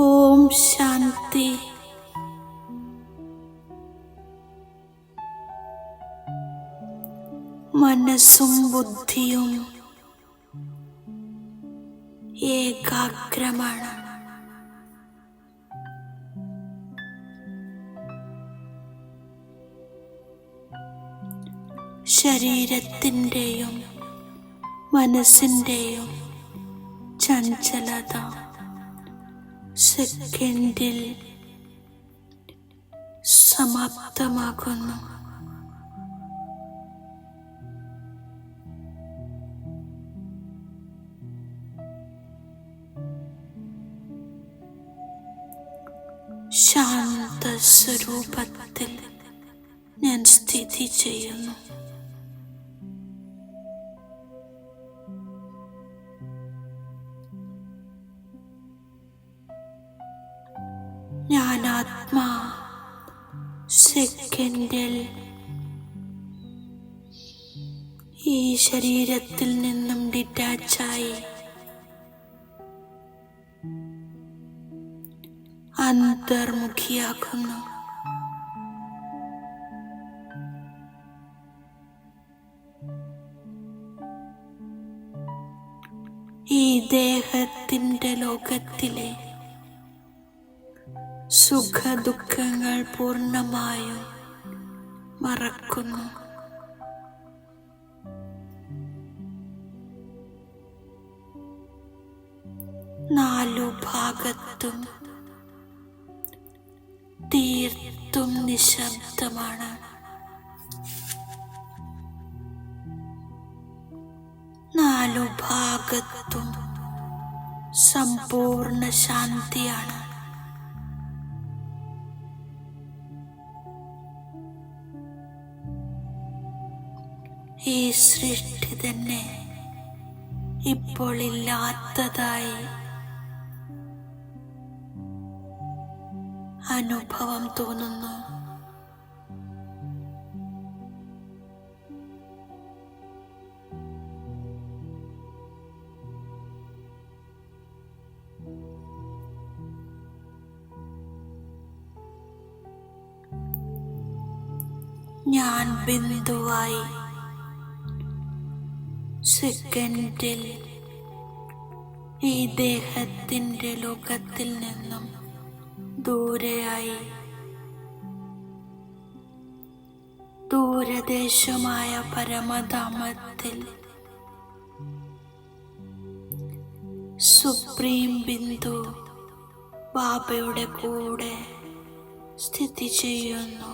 ഓം ശാന്തി. മനസ്സും ബുദ്ധിയും ഏകാഗ്രമാണ്. ശരീരത്തിന്റെയും മനസ്സിന്റെയും ചഞ്ചലത സെക്കൻഡിൽ സമാപ്തമാകുന്നു ശാന്ത സ്വരൂപത്തിൽ ഞാൻ സ്ഥിതി ചെയ്യുന്നു. ഞാൻ ആത്മാ സെക്കൻഡിൽ ഈ ശരീരത്തിൽ നിന്നും ഡിറ്റാച്ചായി. അന്തർമുഖിയാക്കുന്നു ഈ ദേഹത്തിന്റെ ലോകത്തിലെ സുഖദുഃഖങ്ങൾ പൂർണമായും മറക്കുന്നു. നാലു ഭാഗത്തും തീർത്തും നിശബ്ദമാണ്. നാലു ഭാഗത്തും സമ്പൂർണ ശാന്തിയാണ്. ഈ സൃഷ്ടി തന്നെ ഇപ്പോൾ ഇല്ലാത്തതായി അനുഭവം തോന്നുന്നു. ഞാൻ ബിന്ദുവായി സെക്കൻഡിൽ ഈ ദേഹത്തിന്റെ ലോകത്തിൽ നിന്നും ദൂരെയായി ദൂരദേശമായ പരമധാമത്തിൽ സുപ്രീം ബിന്ദു ബാബയുടെ കൂടെ സ്ഥിതി ചെയ്യുന്നു.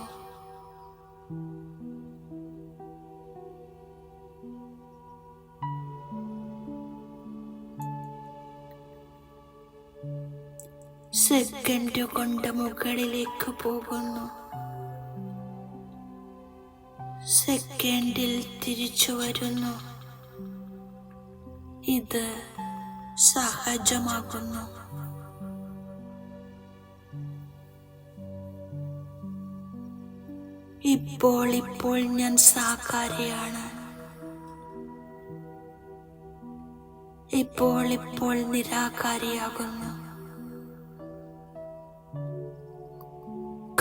സെക്കൻഡ് കൊണ്ട് മുകളിലേക്ക് പോകുന്നു. സെക്കൻഡിൽ തിരിച്ചു വരുന്നു. ഇത് സഹജമാകുന്നു. ഇപ്പോൾ ഇപ്പോൾ ഞാൻ സാകാരിയാണ്. ഇപ്പോൾ ഇപ്പോൾ നിരാകാരിയാകുന്നു.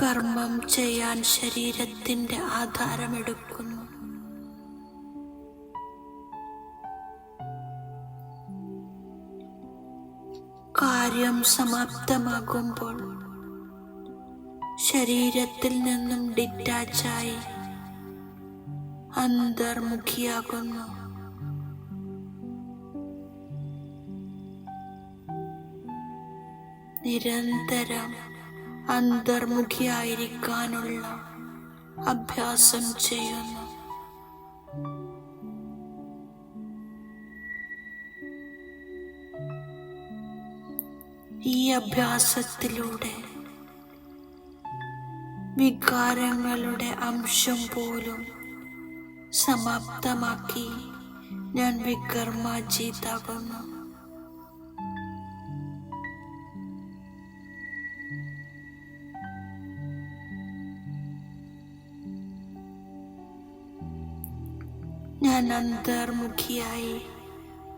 കർമ്മം ചെയ്യാൻ ശരീരത്തിന്റെ ആധാരമെടുക്കുന്നു. കാര്യം സമാപ്തമാകുമ്പോൾ ശരീരത്തിൽ നിന്നും ഡിറ്റാച്ചായി അന്തർമുഖിയാകുന്നു. നിരന്തരം അന്തർമുഖിയായിരിക്കാനുള്ള അഭ്യാസം ചെയ്യുന്നു. ഈ അഭ്യാസത്തിലൂടെ വികാരങ്ങളുടെ അംശം പോലും സമാപ്തമാക്കി ഞാൻ വികർമാജീതാകുന്നു ഞാൻ അന്തർമുഖിയായി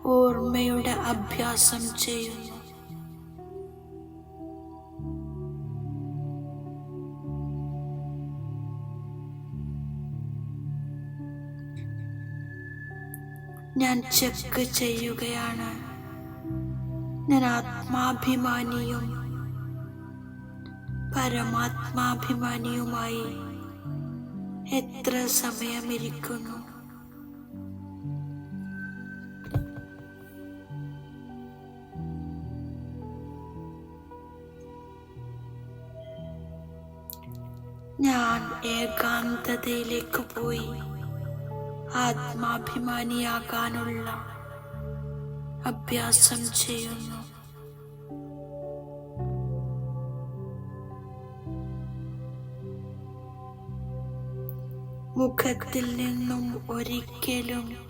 ഓർമ്മയുടെ അഭ്യാസം ചെയ്യുന്നു. ഞാൻ ചെക്ക് ചെയ്യുകയാണ്. ഞാൻ ആത്മാഭിമാനിയും പരമാത്മാഭിമാനിയുമായി എത്ര സമയമിരിക്കുന്നു? ഏകാന്തതയിലേക്ക് പോയി. ആത്മാഭിമാനിയാകാനുള്ള അഭ്യാസം ചെയ്യുന്നു. മുഖത്തിൽ നിന്നും ഒരിക്കലും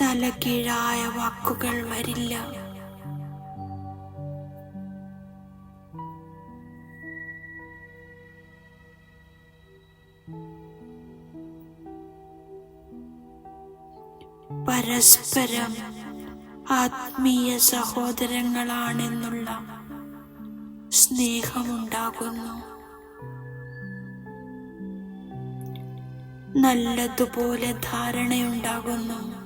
തലകീഴായ വാക്കുകൾ വരില്ല. പരസ്പരം ആത്മീയ സഹോദരങ്ങളാണെന്നുള്ള സ്നേഹമുണ്ടാകുന്നു. നല്ലതുപോലെ ധാരണയുണ്ടാകുന്നു.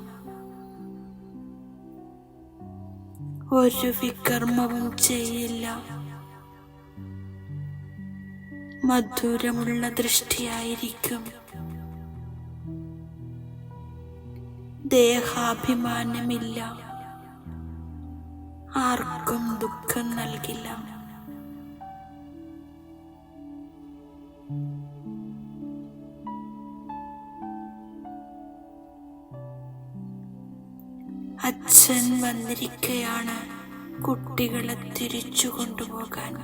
ഒരു വികർമ്മവും ചെയ്യില്ല. മധുരമുള്ള ദൃഷ്ടിയായിരിക്കും. ദേഹാഭിമാനമില്ല. ആർക്കും ദുഃഖം നൽകില്ല. അച്ഛൻ വന്നിരിക്കയാണ് കുട്ടികളെ തിരിച്ചു കൊണ്ടുപോകാൻ.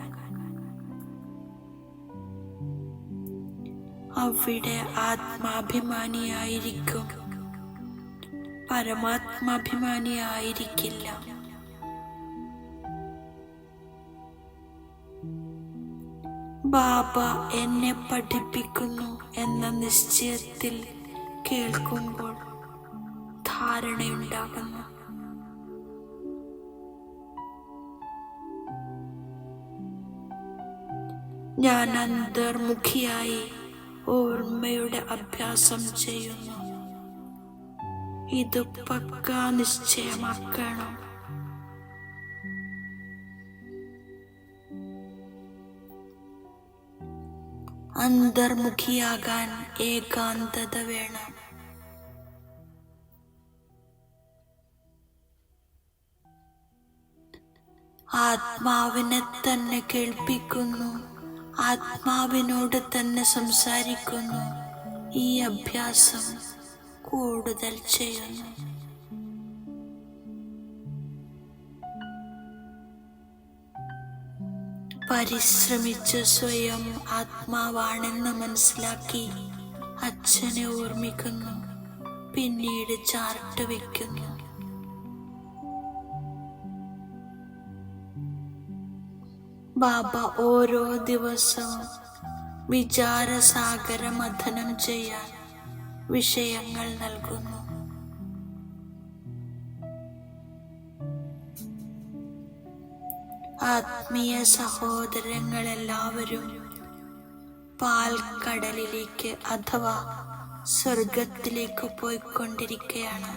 അവിടെ ആത്മാഭിമാനിയായിരിക്കും. പരമാത്മാഭിമാനിയായിരിക്കില്ല. ബാബ എന്നെ പഠിപ്പിക്കുന്നു എന്ന നിശ്ചയത്തിൽ കേൾക്കുമ്പോൾ ധാരണയുണ്ടാകുന്നു. ഞാൻ അന്തർമുഖിയായി ഓർമ്മയുടെ അഭ്യാസം ചെയ്യുന്നു. ഇത് പക്ക നിശ്ചയമാക്കണം. അന്തർമുഖിയാകാൻ ഏകാന്തത വേണം. ആത്മാവിനെ തന്നെ കേൾപ്പിക്കുന്നു. ആത്മാവിനോട് തന്നെ സംസാരിക്കുന്നു. ഈ അഭ്യാസം കൂടുതൽ ചെയ്യുന്നു. പരിശ്രമിച്ച് സ്വയം ആത്മാവാണെന്ന് മനസ്സിലാക്കി അച്ഛനെ ഓർമ്മിക്കുന്നു. പിന്നീട് ചാർട്ട് വെക്കുന്നു ബാബ ഓരോ ദിവസവും വിചാരസാഗര മഥനം ചെയ്യാൻ വിഷയങ്ങൾ നൽകുന്നു. ആത്മീയ സഹോദരങ്ങളെല്ലാവരും പാൽക്കടലിലേക്ക് അഥവാ സ്വർഗത്തിലേക്ക് പോയിക്കൊണ്ടിരിക്കുകയാണ്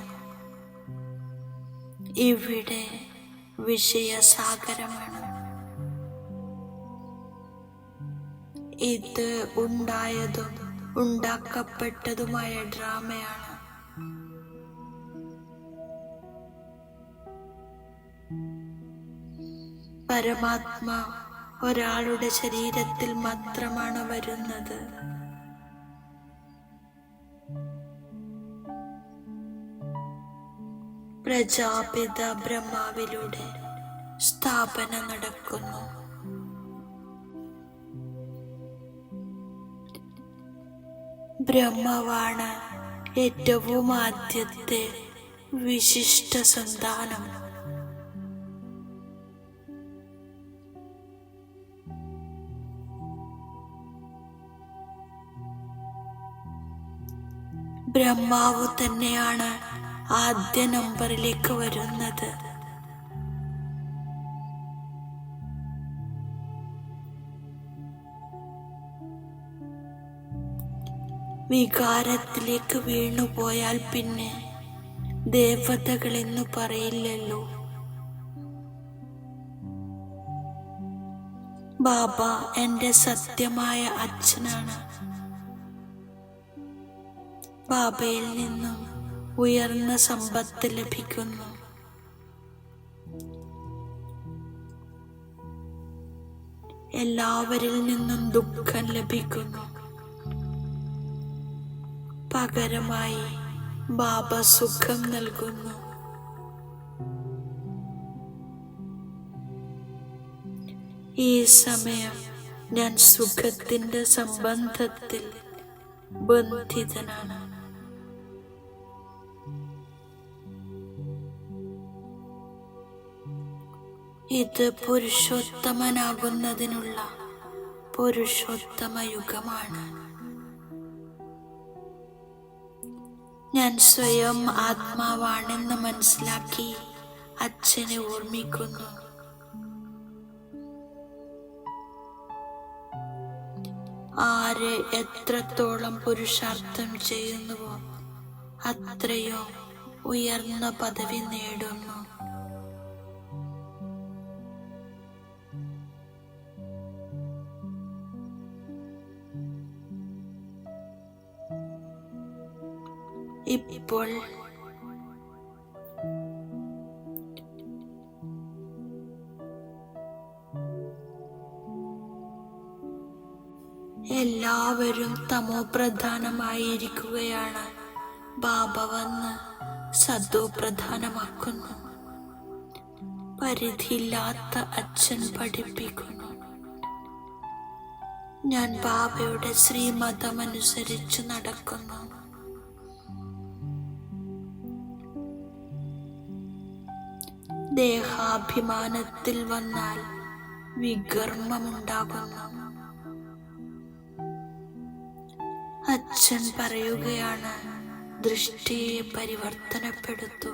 ഇവിടെ വിഷയസാഗരമാണ്. ഇത് ഉണ്ടായതും ഉണ്ടാക്കപ്പെട്ടതുമായ ഡ്രാമയാണ്. പരമാത്മ ഒരാളുടെ ശരീരത്തിൽ മാത്രമാണ് വരുന്നത്. പ്രജാപിത ബ്രഹ്മാവിലൂടെ സ്ഥാപനം നടക്കുന്നു. ബ്രഹ്മവാണ് ഏറ്റവും ആദ്യത്തെ വിശിഷ്ട സന്താനം. ബ്രഹ്മാവ് തന്നെയാണ് ആദ്യ നമ്പറിലേക്ക് വരുന്നത്. വികാരത്തിലേക്ക് വീണുപോയാൽ പിന്നെ ദേവതകളെന്ന് പറയില്ലല്ലോ. ബാബ എന്റെ സത്യമായ അച്ഛനാണ്. ബാബയിൽ നിന്നും ഉയർന്ന സമ്പത്ത് ലഭിക്കുന്നു. എല്ലാവരിൽ നിന്നും ദുഃഖം ലഭിക്കുന്നു. പകരമായി ബാബ സുഖം നൽകുന്നു. ഈ സമയം ഞാൻ സുഖത്തിന്റെ സംബന്ധത്തിൽ ബന്ധിതനാണ്. ഇത് പുരുഷോത്തമനാകുന്നതിനുള്ള പുരുഷോത്തമ യുഗമാണ്. ഞാൻ സ്വയം ആത്മാവാണെന്ന് മനസ്സിലാക്കി അച്ഛനെ ഓർമ്മിക്കുന്നു. ആര് എത്രത്തോളം പുരുഷാർത്ഥം ചെയ്യുന്നുവോ അത്രയോ ഉയർന്ന പദവി നേടുന്നു. ഇപ്പോൾ എല്ലാവരും തമോ പ്രധാനമായിരിക്കുകയാണ്. ബാബ വന്ന് സദോ പ്രധാനമാക്കുന്നു. പരിധിയില്ലാത്ത അച്ഛൻ പഠിപ്പിക്കുന്നു. ഞാൻ ബാബയുടെ ശ്രീമതമനുസരിച്ച് നടക്കുന്നു. ദേഹാഭിമാനത്തിൽ വന്നാൽ വികർമ്മമുണ്ടാകുന്നു. അച്ഛൻ പറയുകയാണ് ദൃഷ്ടിയെ പരിവർത്തനപ്പെടുത്തു.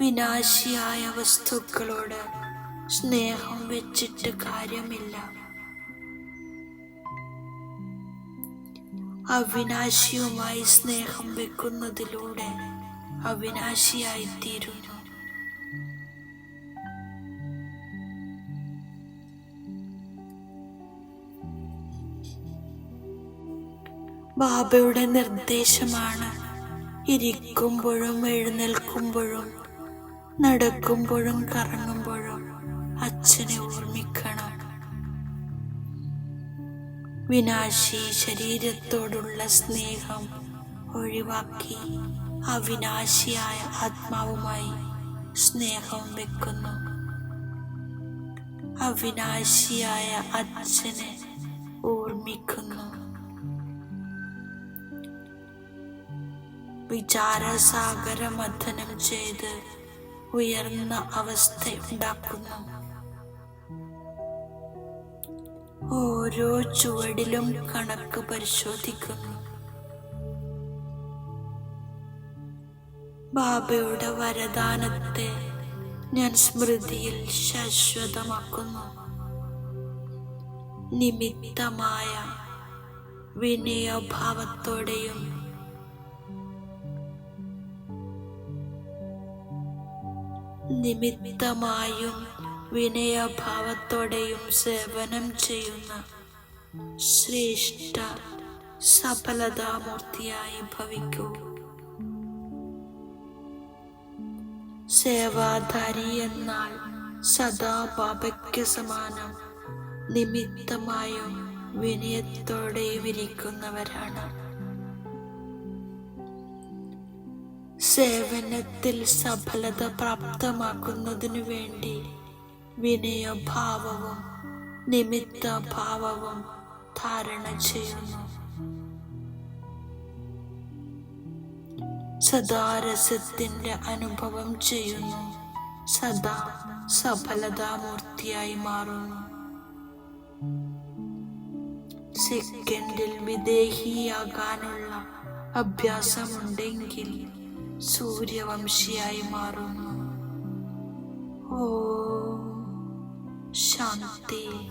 വിനാശിയായ വസ്തുക്കളോട് സ്നേഹം വെച്ചിട്ട് കാര്യമില്ല. അവിനാശിയുമായി സ്നേഹം വെക്കുന്നതിലൂടെ അവിനാശിയായിത്തീരുന്നു ബാബയുടെ നിർദ്ദേശമാണ് ഇരിക്കുമ്പോഴും എഴുന്നേൽക്കുമ്പോഴും നടക്കുമ്പോഴും കറങ്ങുമ്പോഴും അച്ഛനെ ഓർമ്മിക്കണം. വിനാശി ശരീരത്തോടുള്ള സ്നേഹം ഒഴിവാക്കി. അവിനാശിയായ ആത്മാവുമായി സ്നേഹം വെക്കുന്നു. അവിനാശിയായ അച്ഛനെ ഓർമ്മിക്കുന്നു. വിചാരസാഗര മഥനം ചെയ്ത് ഉയർന്ന അവസ്ഥ ഉണ്ടാക്കുന്നു. ഓരോ ചുവടിലും കണക്ക് പരിശോധിക്കുന്നു. ബാബയുടെ വരദാനത്തെ ഞാൻ സ്മൃതിയിൽ ശാശ്വതമാക്കുന്നു. നിമിത്തമായ വിനയഭാവത്തോടെയും നിമിത്തമായും വിനയഭാവത്തോടെയും സേവനം ചെയ്യുന്ന ശ്രേഷ്ഠ സഫലതാമൂർത്തിയായി ഭവിക്കൂ. സേവാധാരി എന്നാൽ സദാ ബാബയ്ക്ക് സമാനം. നിമിത്തമായും വിനയത്തോടെയും ഇരിക്കുന്നവരാണ് സേവനത്തിൽ സഫലത പ്രാപ്തമാക്കുന്നതിനു വേണ്ടി വിനയഭാവവും നിമിത്തഭാവവും ധാരണ ചെയ്യുന്നു. സദാ രസത്തിന്റെ അനുഭവം ചെയ്യുന്നു. സദാ സഫലതാമൂർത്തിയായി മാറുന്നു. സെക്കൻഡിൽ വിദേഹിയാകാനുള്ള അഭ്യാസമുണ്ടെങ്കിൽ സൂര്യവംശിയായി മാറുന്നു. ഓ ശാന്തി.